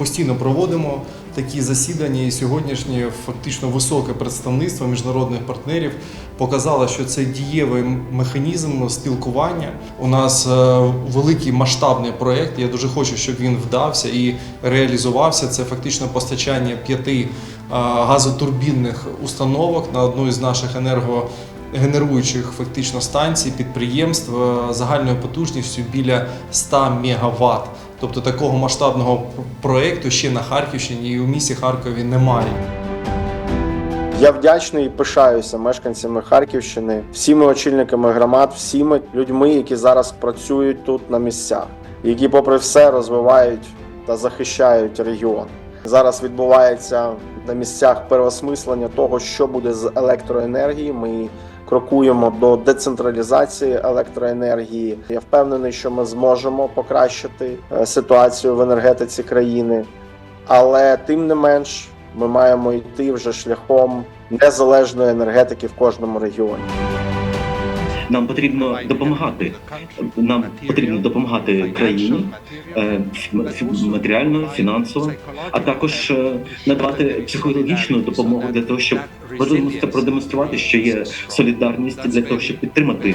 постійно проводимо такі засідання, і сьогоднішнє фактично високе представництво міжнародних партнерів показало, що це дієвий механізм спілкування. У нас е, великий масштабний проєкт. Я дуже хочу, щоб він вдався і реалізувався. Це фактично постачання п'яти е, газотурбінних установок на одну із наших енерго генеруючих фактично станцій, підприємств е, загальною потужністю біля 100 МВт. Тобто такого масштабного проєкту ще на Харківщині і у місті Харкові немає. Я вдячний і пишаюся мешканцями Харківщини, всіми очільниками громад, всіми людьми, які зараз працюють тут на місцях, які, попри все, розвивають та захищають регіон. Зараз відбувається на місцях переосмислення того, що буде з електроенергії. Ми крокуємо до децентралізації електроенергії. Я впевнений, що ми зможемо покращити е, ситуацію в енергетиці країни, але тим не менш. Ми маємо йти вже шляхом незалежної енергетики в кожному регіоні. Нам потрібно допомагати. Нам потрібно допомагати країні е, матеріально, фінансово, а також е, надавати психологічну допомогу для того, щоб продемонструвати, що є солідарність для того, щоб підтримати